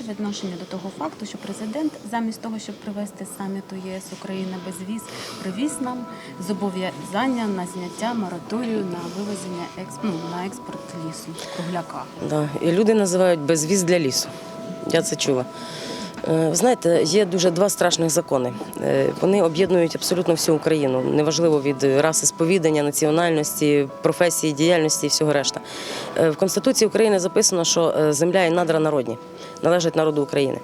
ваше відношення до того факту, що президент замість того, щоб привести саміту ЄС Україна без віз, привіз нам зобов'язання на зняття мораторію на вивезення експ... ну, на експорт лісу кругляка. Да. І люди називають безвіз для лісу. Я це чула. Е, знаєте, є дуже два страшних закони. Е, Вони об'єднують абсолютно всю Україну, неважливо від раси сповідання, національності, професії, діяльності і всього решта. Е, В Конституції України записано, що земля і надра народні, належать народу України.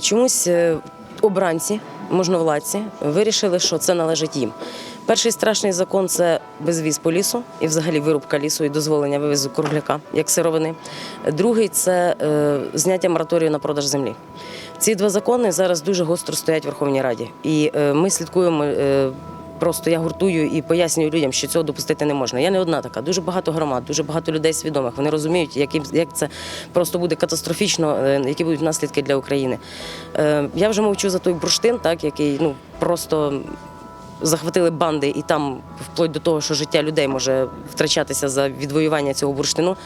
Чомусь обранці, можновладці, вирішили, що це належить їм. Перший страшний закон це безвіз по лісу і взагалі вирубка лісу і дозволення вивезу кругляка як сировини. Другий це зняття мораторію на продаж землі. Ці два закони зараз дуже гостро стоять в Верховній Раді. І е, ми слідкуємо. е, Просто я гуртую і пояснюю людям, що цього допустити не можна. Я не одна така. Дуже багато громад, дуже багато людей свідомих. Вони розуміють, яким як це просто буде катастрофічно, е, які будуть наслідки для України. Я вже мовчу за той бурштин, так який ну просто захватили банди, і там вплоть до того, що життя людей може втрачатися за відвоювання цього бурштину.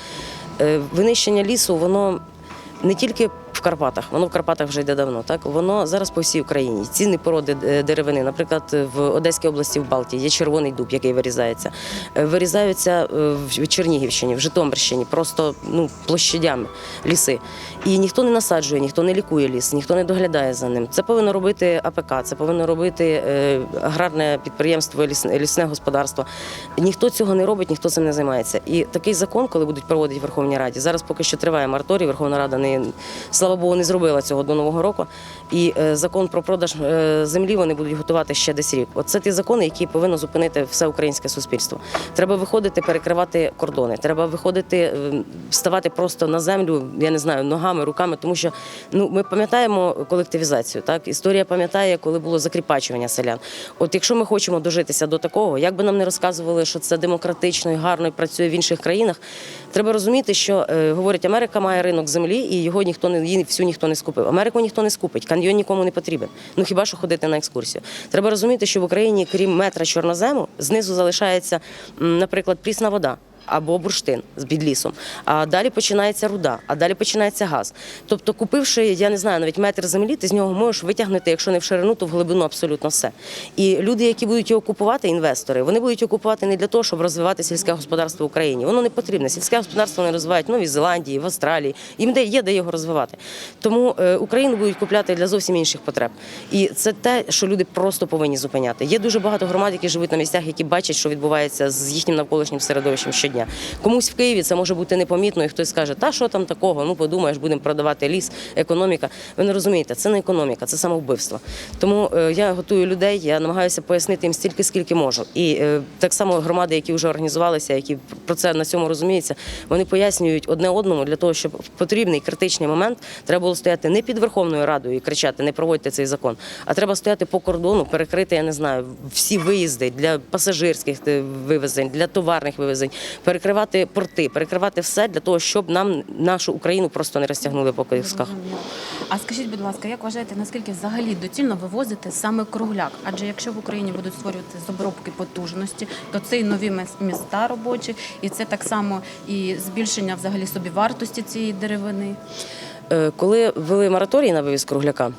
Винищення лісу, воно не тільки в Карпатах, воно в Карпатах вже йде давно. Так воно зараз по всій Україні. Цінні породи е, деревини. Наприклад, в Одеській області в Балтії є червоний дуб, який вирізається. Е, Вирізаються е, в Чернігівщині, в Житомирщині, просто ну площадями ліси. І ніхто не насаджує, ніхто не лікує ліс, ніхто не доглядає за ним. Це повинно робити АПК, це повинно робити аграрне підприємство, лісне господарство. Ніхто цього не робить, ніхто цим не займається. І такий закон, коли будуть проводити в Верховній Раді, зараз поки що триває мораторій. Верховна Рада не слава Богу не зробила цього до нового року. І е, закон про продаж е, землі вони будуть готувати ще десь рік. Оце ті закони, які повинно зупинити все українське суспільство. Треба виходити, перекривати кордони. Треба виходити, е, вставати просто на землю. Я не знаю, ногами, руками, тому що ну ми пам'ятаємо колективізацію. Так історія пам'ятає, коли було закріпачування селян. От якщо ми хочемо дожитися до такого, як би нам не розказували, що це демократично і гарно і працює в інших країнах. Треба розуміти, що е, говорять, Америка має ринок землі, і його ніхто не її всю ніхто не скупив. Америку ніхто не скупить, каньйон нікому не потрібен. Ну хіба що ходити на екскурсію? Треба розуміти, що в Україні, крім метра чорнозему, знизу залишається, наприклад, прісна вода. Або бурштин з під лісом, а далі починається руда, а далі починається газ. Тобто, купивши, я не знаю, навіть метр землі, ти з нього можеш витягнути, якщо не в ширину, то в глибину абсолютно все. І люди, які будуть його купувати, інвестори, вони будуть його купувати не для того, щоб розвивати сільське господарство в Україні. Воно не потрібне. Сільське господарство вони розвивають в Новій Зеландії, в Австралії. Їм де є де його розвивати. Тому е, Україну будуть купляти для зовсім інших потреб. І це те, що люди просто повинні зупиняти. Є дуже багато громад, які живуть на місцях, які бачать, що відбувається з їхнім навколишнім середовищем щодня. Комусь в Києві це може бути непомітно, і хтось скаже, та що там такого? Ну подумаєш, будемо продавати ліс, економіка. Ви не розумієте, це не економіка, це самовбивство. Тому е, я готую людей, я намагаюся пояснити їм стільки, скільки можу. І е, так само громади, які вже організувалися, які про це на цьому розуміються, вони пояснюють одне одному для того, щоб в потрібний критичний момент треба було стояти не під Верховною Радою і кричати, не проводьте цей закон, а треба стояти по кордону, перекрити, я не знаю, всі виїзди для пасажирських е, вивезень, для товарних вивезень, перекривати порти, перекривати все для того, щоб нам нашу Україну просто не розтягнули по кисках. А скажіть, будь ласка, як вважаєте, наскільки взагалі доцільно вивозити саме кругляк? Адже якщо в Україні будуть створювати з обробки потужності, то це і нові міста робочі, і це так само і збільшення взагалі собівартості цієї деревини. Е, Коли ввели мораторій на вивіз кругляка,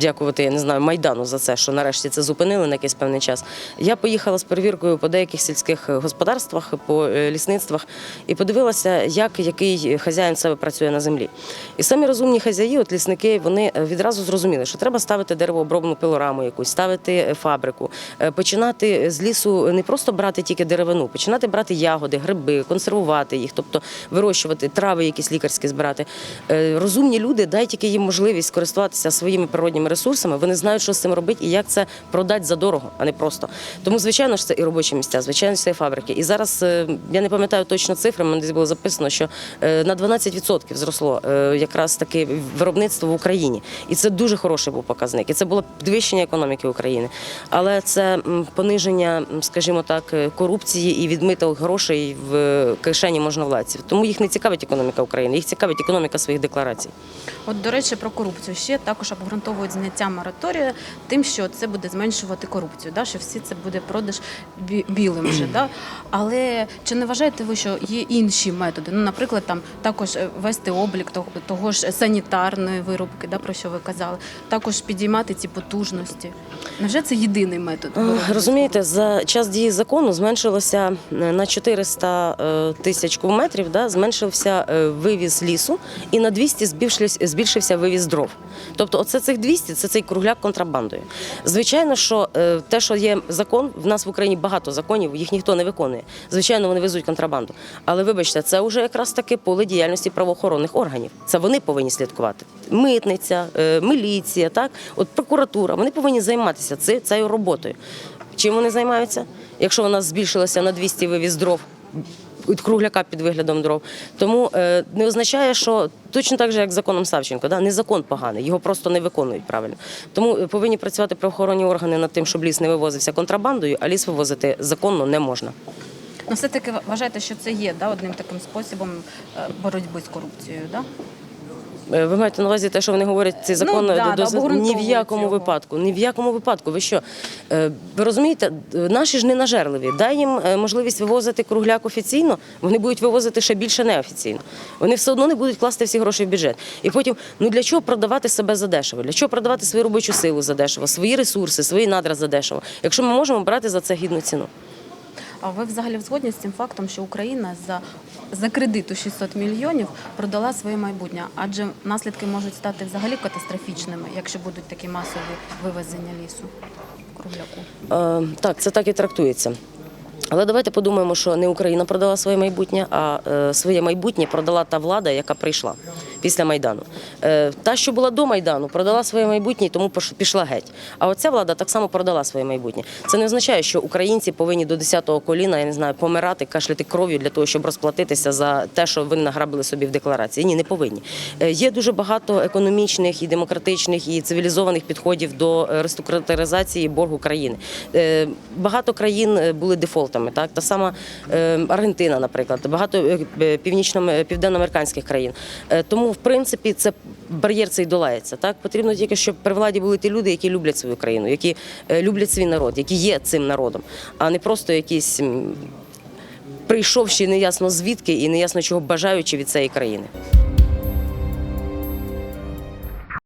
дякувати, я не знаю, Майдану за це, що нарешті це зупинили на якийсь певний час. Я поїхала з перевіркою по деяких сільських господарствах, по е, лісництвах і подивилася, як який хазяїн себе працює на землі. І самі розумні хазяї, от лісники, вони е, відразу зрозуміли, що треба ставити деревообробну пилораму якусь, ставити е, фабрику, е, починати з лісу не просто брати тільки деревину, починати брати ягоди, гриби, консервувати їх, тобто вирощувати трави, якісь лікарські збирати. Е, Розумні люди, дай тільки їм можливість користуватися своїми природніми ресурсами. Вони знають, що з цим робити і як це продати за дорого, а не просто. Тому, звичайно ж, це і робочі місця, звичайно, це і фабрики. І зараз е, я не пам'ятаю точно цифри, мене десь було записано, що е, на 12% зросло е, якраз таки виробництво в Україні. І це дуже хороший був показник. І це було підвищення економіки України. Але це пониження, скажімо так, корупції і відмитих грошей в кишені можновладців. Тому їх не цікавить економіка України, їх цікавить економіка своїх декларацій. От, до речі, про корупцію ще також обґрунтовують зняття мораторію тим, що це буде зменшувати корупцію, да? що всі це буде продаж білим вже. Да? Але чи не вважаєте ви, що є інші методи? Ну, наприклад, там також е, вести облік того, того ж санітарної вирубки, да, про що ви казали, також підіймати ці потужності. Невже це єдиний метод? Е, Розумієте, за час дії закону зменшилося е, на 400 е, тисяч кубометрів, да, зменшився вивіз лісу, і на 200 збільшився, збільшився вивіз дров. Тобто, оце цих 200 – це цей кругляк контрабандою. Звичайно, що е, те, що є закон, в нас в Україні багато законів, їх ніхто не виконує. Звичайно, вони везуть контрабанду. Але вибачте, це вже якраз таки поле діяльності правоохоронних органів. Це вони повинні слідкувати. Митниця, е, міліція, так, от прокуратура. Вони повинні займатися цією роботою. Чим вони займаються? Якщо у нас збільшилося на 200 вивіз дров. Від Кругляка під виглядом дров. Тому е, не означає, що точно так же, як законом Савченко, да? не закон поганий, його просто не виконують правильно. Тому е, повинні працювати правоохоронні органи над тим, щоб ліс не вивозився контрабандою, а ліс вивозити законно не можна. Ну, все-таки вважаєте, що це є да, одним таким способом е, боротьби з корупцією, да? Е, Ви маєте на увазі те, що вони говорять, цей закон Ну, да, до- да, ні в якому його. випадку. Ні в якому випадку. Ви що? Е, Ви розумієте, е, наші ж не нажерливі. Дай їм можливість вивозити кругляк офіційно, вони будуть вивозити ще більше неофіційно. Вони все одно не будуть класти всі гроші в бюджет. І потім, ну для чого продавати себе за дешево? Для чого продавати свою робочу силу за дешево, свої ресурси, свої надра за дешево, якщо ми можемо брати за це гідну ціну? А ви взагалі згодні з цим фактом, що Україна за, за кредит у 600 мільйонів продала своє майбутнє? Адже наслідки можуть стати взагалі катастрофічними, якщо будуть такі масові вивезення лісу кругляку. Е, так, це так і трактується. Але давайте подумаємо, що не Україна продала своє майбутнє, а е, своє майбутнє продала та влада, яка прийшла після Майдану. Е, та, що була до Майдану, продала своє майбутнє, тому пішла геть. А оця влада так само продала своє майбутнє. Це не означає, що українці повинні до 10-го коліна, я не знаю, помирати, кашляти кров'ю для того, щоб розплатитися за те, що вони награбили собі в декларації. Ні, не повинні. Е, Є дуже багато економічних і демократичних і цивілізованих підходів до реструктуризації боргу країни. Е, Багато країн були дефолтами. Так, та сама Аргентина, наприклад, багато північно південноамериканських країн. Е, Тому, в принципі, це бар'єр цей долається. Так потрібно тільки, щоб при владі були ті люди, які люблять свою країну, які е, люблять свій народ, які є цим народом, а не просто якісь. Прийшовши неясно звідки і неясно чого бажаючи від цієї країни.